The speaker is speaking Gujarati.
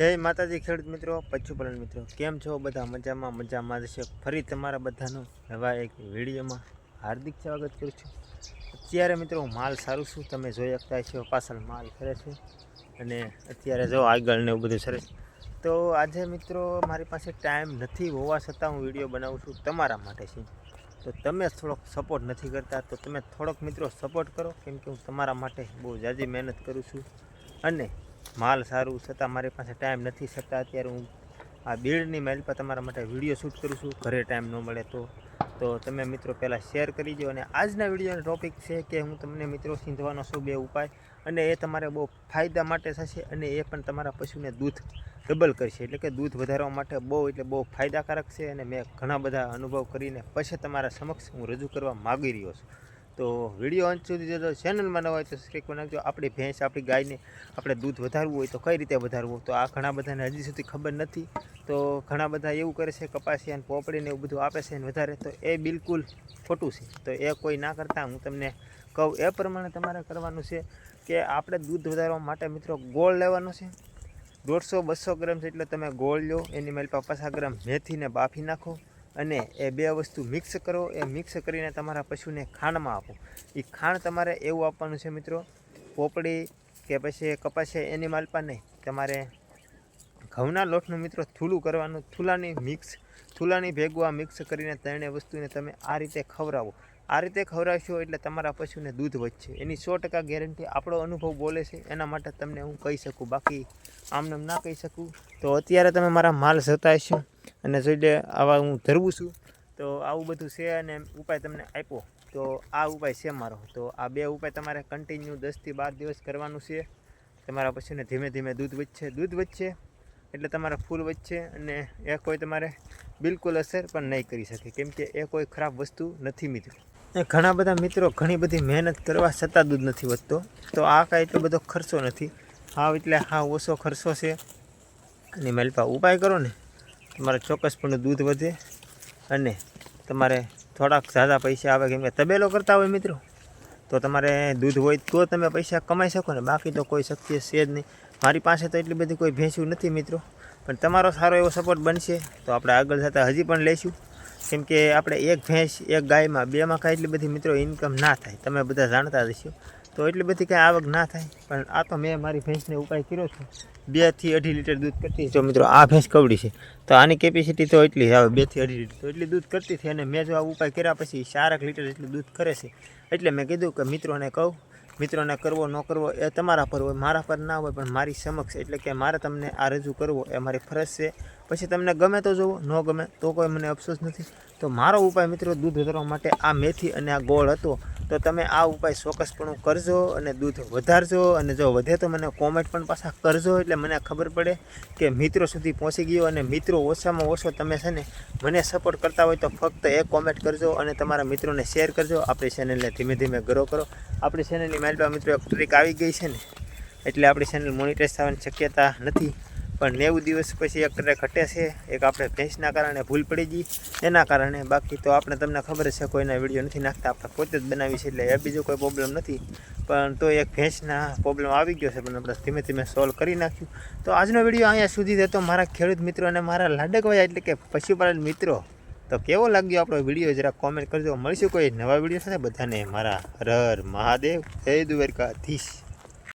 જય માતાજી ખેડૂત મિત્રો, પશુપાલન મિત્રો. કેમ છો બધા? મજામાં મજામાં જશે ફરી તમારા બધાનું નવા એક વિડીયોમાં હાર્દિક સ્વાગત કરું છું. અત્યારે મિત્રો માલ સારું છું. તમે જોઈ શકતા છો પાછળ માલ ફરે છે. અને અત્યારે જો આગળ ને એવું બધું સરસ. તો આજે મિત્રો મારી પાસે ટાઈમ નથી હોવા છતાં હું વીડિયો બનાવું છું તમારા માટે છે. તો તમે થોડોક સપોર્ટ નથી કરતા, તો તમે થોડોક મિત્રો સપોર્ટ કરો. કેમ કે હું તમારા માટે બહુ જાજી મહેનત કરું છું. અને માલ સારું છતાં મારી પાસે ટાઈમ નથી છતાં અત્યારે હું આ બીડની માઇલ પર તમારા માટે વીડિયો શૂટ કરું છું. ઘરે ટાઈમ ન મળે તો. તો તમે મિત્રો પહેલાં શેર કરી દો અને આજના વિડીયોનો ટોપિક છે કે હું તમને મિત્રો સીંધવાનો છું બે ઉપાય અને એ તમારે બહુ ફાયદા માટે થશે અને એ પણ તમારા પશુને દૂધ ડબલ કરશે. એટલે કે દૂધ વધારવા માટે બહુ એટલે બહુ ફાયદાકારક છે અને મેં ઘણા બધા અનુભવ કરીને પછી તમારા સમક્ષ હું રજૂ કરવા માગી રહ્યો છું. તો વીડિયો અંત સુધી જો ચેનલમાં ન હોય તો સબસ્ક્રાઈબ બનાવજો આપણી ભેંસ, આપણી ગાયને આપણે દૂધ વધારવું હોય તો કઈ રીતે વધારવું તો આ ઘણા બધાને હજી સુધી ખબર નથી. તો ઘણા બધા એવું કરે છે કપાસી અને પોપડીને એવું બધું આપે છે ને વધારે, તો એ બિલકુલ ખોટું છે. તો એ કોઈ ના કરતાં. હું તમને કહું, એ પ્રમાણે તમારે કરવાનું છે કે આપણે દૂધ વધારવા માટે મિત્રો ગોળ લેવાનો છે. દોઢસો બસો ગ્રામ જેટલો તમે ગોળ લો, એની મેલ પચાસ ગ્રામ મેથીને બાફી નાખો. અને એ બે વસ્તુ મિક્સ કરો, એ મિક્સ કરીને તમારા પશુને ખાંડમાં આપો. એ ખાંડ તમારે એવું આપવાનું છે મિત્રો, પોપડી કે પછી કપાસે એની માલપા નહીં, તમારે ઘઉંના લોટનું મિત્રો થૂલું કરવાનું, થૂલાની મિક્સ, થૂલાની ભેગું આ મિક્સ કરીને ત્રણેય વસ્તુને તમે આ રીતે ખવડાવો. આ રીતે ખવડાવશો એટલે તમારા પશુને દૂધ વધશે. એની સો ટકા ગેરંટી આપણો અનુભવ બોલે છે, એના માટે તમને હું કહી શકું. બાકી આમને ના કહી શકું. તો અત્યારે તમે મારા માલ જતા હશો અને જોઈ આવા હું ધરવું છું, તો આવું બધું છે અને ઉપાય તમને આપ્યો. તો આ ઉપાય છે મારો. તો આ બે ઉપાય તમારે કન્ટિન્યુ દસથી બાર દિવસ કરવાનું છે. તમારા પશુને ધીમે ધીમે દૂધ વધશે. દૂધ વધશે એટલે તમારા ફૂલ વધશે અને એ કોઈ તમારે બિલકુલ અસર પણ નહીં કરી શકે. કેમ કે એ કોઈ ખરાબ વસ્તુ નથી મિત્રો. એ ઘણા બધા મિત્રો ઘણી બધી મહેનત કરવા છતાં દૂધ નથી વધતો. તો આ કાંઈ એટલો બધો ખર્ચો નથી. હાવ એટલે હા, ઓછો ખર્ચો છે. અને મેલપા, ઉપાય કરો ને. તમારે ચોક્કસપણે દૂધ વધે અને તમારે થોડાક ઝાઝા પૈસા આવે કેમ કે તબેલો કરતા હોય મિત્રો, તો તમારે દૂધ હોય તો તમે પૈસા કમાઈ શકો ને, બાકી તો કોઈ શક્તિ છે જ નહીં. મારી પાસે તો એટલી બધી કોઈ ભેંસું નથી મિત્રો, પણ તમારો સારો એવો સપોર્ટ બનશે તો આપણે આગળ જતાં હજી પણ લઈશું. કેમ કે આપણે એક ભેંસ, એક ગાયમાં બેમાં કાંઈ એટલી બધી મિત્રો ઇન્કમ ના થાય, તમે બધા જાણતા જ હશો. તો એટલી બધી કાંઈ આવક ના થાય. પણ આ તો મેં મારી ભેંસને ઉપાય કર્યો છે. બેથી અઢી લીટર દૂધ કરતી જો મિત્રો, આ ભેંસ કવડી છે. તો આની કેપેસિટી તો એટલી આવે, બેથી અઢી લીટર. તો એટલી દૂધ કરતી હતી અને મેં જો આ ઉપાય કર્યા પછી ચારક લીટર જેટલું દૂધ કરે છે. એટલે મેં કીધું કે મિત્રોને કહું, મિત્રોને કરવો ન કરવો એ તમારા પર હોય, મારા પર ના હોય, પણ મારી સમક્ષ એટલે કે મારે તમને આ રજૂ કરવો એ મારી ફરજ છે. પછી તમને ગમે તો જુઓ ન ગમે તો કોઈ મને અફસોસ નથી. તો મારો ઉપાય મિત્રો દૂધ વધારવા માટે આ મેથી અને આ ગોળ હતો. તો તમે આ ઉપાય ચોક્કસપણું કરજો અને દૂધ વધારજો. અને જો વધે તો મને કોમેન્ટ પણ પાછા કરજો. એટલે મને ખબર પડે કે મિત્રો સુધી પહોંચી ગયો અને મિત્રો ઓછામાં ઓછો તમે છે ને મને સપોર્ટ કરતા હોય તો ફક્ત એ કોમેન્ટ કરજો અને તમારા મિત્રોને શેર કરજો. આપણી ચેનલને ધીમે ધીમે ગ્રો કરો. આપણી ચેનલની મારી મિત્રો એક ટ્રીક આવી ગઈ છે ને. એટલે આપણી ચેનલ મોનિટાઇઝ થવાની શક્યતા નથી. પણ નેવું દિવસ પછી એક ટ્રેક ઘટે છે, એક આપણે ભેંસના કારણે ભૂલ પડી ગઈ, એના કારણે. બાકી તો આપણે તમને ખબર છે કોઈના વીડિયો નથી નાખતા, આપણે પોતે જ બનાવી છે એટલે એ બીજો કોઈ પ્રોબ્લેમ નથી. પણ તો એક ભેંસના પ્રોબ્લેમ આવી ગયો છે, પણ આપણે ધીમે ધીમે સોલ્વ કરી નાખ્યું. તો આજનો વીડિયો અહીંયા સુધી હતો મારા ખેડૂત મિત્રો અને મારા લાડકવાયા એટલે કે પશુપાલન મિત્રો, તો કેવો લાગ્યો આપણો વીડિયો? જરા કોમેન્ટ કરજો. મળીશું કોઈ નવા વીડિયો સાથે. બધાને મારા હર મહાદેવ. જય દ્વારકાધીશ.